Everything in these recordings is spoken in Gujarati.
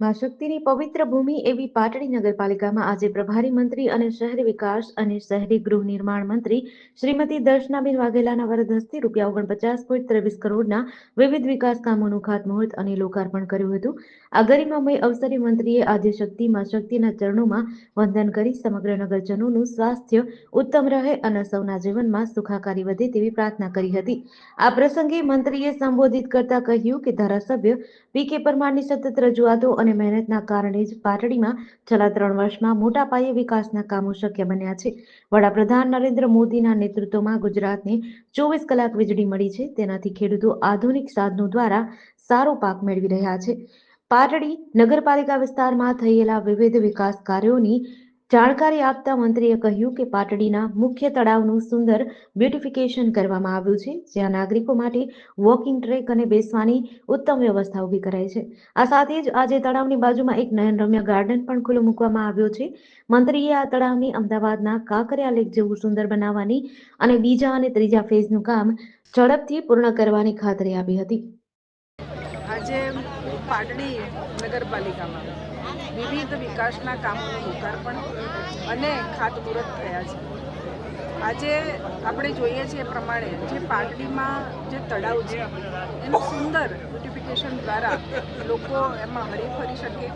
મા શક્તિની પવિત્ર ભૂમિ એવી પાટડી નગરપાલિકામાં આજે પ્રભારી મંત્રી અને શહેરી વિકાસ અને શહેરી ગૃહ નિર્માણ મંત્રી શ્રીમતી દર્શનાબેન વાઘેલાના વરદ હસ્તે રૂપિયા ઓગણપચાસ પોઈન્ટ ત્રેવીસ કરોડના વિવિધ વિકાસ કામોનું ખાતમુહૂર્ત અને લોકાર્પણ કર્યું હતું. આ ગરિમામય અવસરે મંત્રીએ આજે શક્તિ મા શક્તિના ચરણોમાં વંદન કરી સમગ્ર નગરજનોનું સ્વાસ્થ્ય ઉત્તમ રહે અને સૌના જીવનમાં સુખાકારી વધે તેવી પ્રાર્થના કરી હતી. આ પ્રસંગે મંત્રીએ સંબોધિત કરતા કહ્યું કે ધારાસભ્ય પી કે પરમારની સતત રજૂઆતો અને મહેનતના કારણે જ પાટડીમાં છેલ્લા ત્રણ વર્ષમાં મોટા પાયે વિકાસના કામો શક્ય બન્યા છે. વડાપ્રધાન નરેન્દ્ર મોદીના નેતૃત્વમાં ગુજરાતને ચોવીસ કલાક વીજળી મળી છે. તેનાથી ખેડૂતો આધુનિક સાધનો દ્વારા સારો પાક મેળવી રહ્યા છે. પાટડી નગરપાલિકા વિસ્તારમાં થયેલા વિવિધ વિકાસ કાર્યોની જાણકારી આપતા મંત્રીએ કહ્યું કે પાટડીના મુખ્ય તળાવનું સુંદર બ્યુટિફિકેશન કરવામાં આવ્યું છે, જ્યાં નાગરિકો માટે વોકિંગ ટ્રેક અને બેસવાની ઉત્તમ વ્યવસ્થા ઊભી કરાઈ છે. આ સાથે જ આજે તળાવની બાજુમાં એક નયનરમ્ય ગાર્ડન પણ ખુલ્લું મૂકવામાં આવ્યો છે. મંત્રીએ આ તળાવની અમદાવાદના કાંકરિયા લેક જેવું સુંદર બનાવવાની અને બીજા અને ત્રીજા ફેઝનું કામ ઝડપથી પૂર્ણ કરવાની ખાતરી આપી હતી. પાટડી નગરપાલિકામાં વિવિધ વિકાસના કામોનું લોકાર્પણ અને ખાતમુહૂર્ત થયા છે. આજે આપણે જોઈએ છીએ પ્રમાણે જે પાટડીમાં જે તળાવ છે, એનું સુંદર બ્યુટિફિકેશન દ્વારા લોકો એમાં હરીફરી શકે,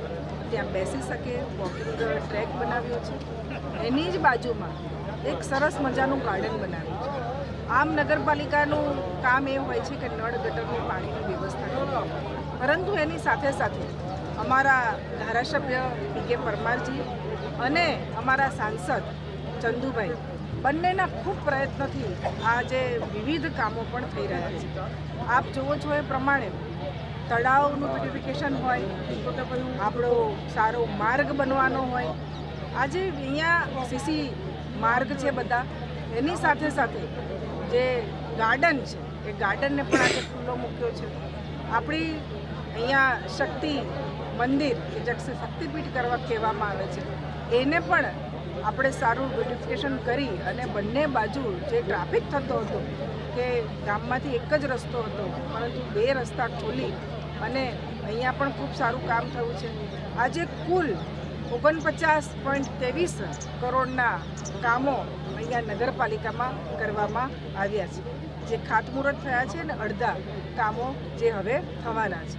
ત્યાં બેસી શકે વોકિંગ ટ્રેક બનાવ્યો છે. એની જ બાજુમાં એક સરસ મજાનું ગાર્ડન બનાવ્યું છે. આમ નગરપાલિકાનું કામ એ હોય છે કે નળ ગટરની પાણીની વ્યવસ્થા પરંતુ એની સાથે સાથે અમારા ધારાસભ્ય પી કે પરમારજી અને અમારા સાંસદ ચંદુભાઈ બંનેના ખૂબ પ્રયત્નથી આ જે વિવિધ કામો પણ થઈ રહ્યા છે. આપ જુઓ છો એ પ્રમાણે તળાવનું બ્યુટિફિકેશન હોય, આપણો સારો માર્ગ બનવાનો હોય. આજે અહીંયા સીસી માર્ગ છે બધા. એની સાથે સાથે જે ગાર્ડન છે, એ ગાર્ડનને પણ આજે ખુલ્લો મૂક્યો છે. આપણી અહીંયા શક્તિ મંદિર કે જે શક્તિપીઠ કરવા કહેવામાં આવે છે. એને પણ આપણે સારું બ્યુટિફિકેશન કરી અને બંને બાજુ જે ટ્રાફિક થતો હતો, કે ગામમાંથી એક જ રસ્તો હતો, પરંતુ બે રસ્તા ખોલી અને અહીંયા પણ ખૂબ સારું કામ થયું છે. આજે કુલ ઓગણપચાસ પોઈન્ટ ત્રેવીસ કરોડના કામો અહીંયા નગરપાલિકામાં કરવામાં આવ્યા છે. જે ખાતમુહૂર્ત થયા છે અને અડધા કામો જે હવે થવાના છે.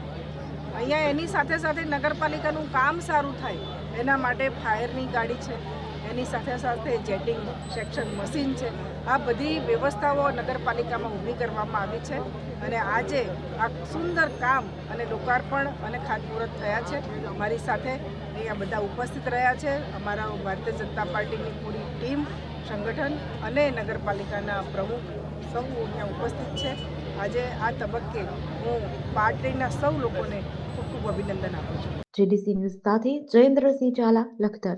અહીંયા એની સાથે સાથે નગરપાલિકાનું કામ સારું થાય એના માટે ફાયરની ગાડી છે. એની સાથે સાથે જેટિંગ સેક્શન મશીન છે. આ બધી વ્યવસ્થાઓ નગરપાલિકામાં ઊભી કરવામાં આવી છે અને આજે આ સુંદર કામ અને લોકાર્પણ અને ખાતમુહૂર્ત થયા છે. મારી સાથે અહીંયા બધા ઉપસ્થિત રહ્યા છે. અમારા ભારતીય જનતા પાર્ટીની પૂરી ટીમ, સંગઠન અને નગરપાલિકાના પ્રમુખ સૌ અહીંયા ઉપસ્થિત છે. આજે આ તબક્કે હું પાર્ટીના સૌ લોકોને ખૂબ ખૂબ અભિનંદન આપું છું. જેડીસી ન્યૂઝ સાથે જયેન્દ્રસિંહ ઝાલા, લખતર.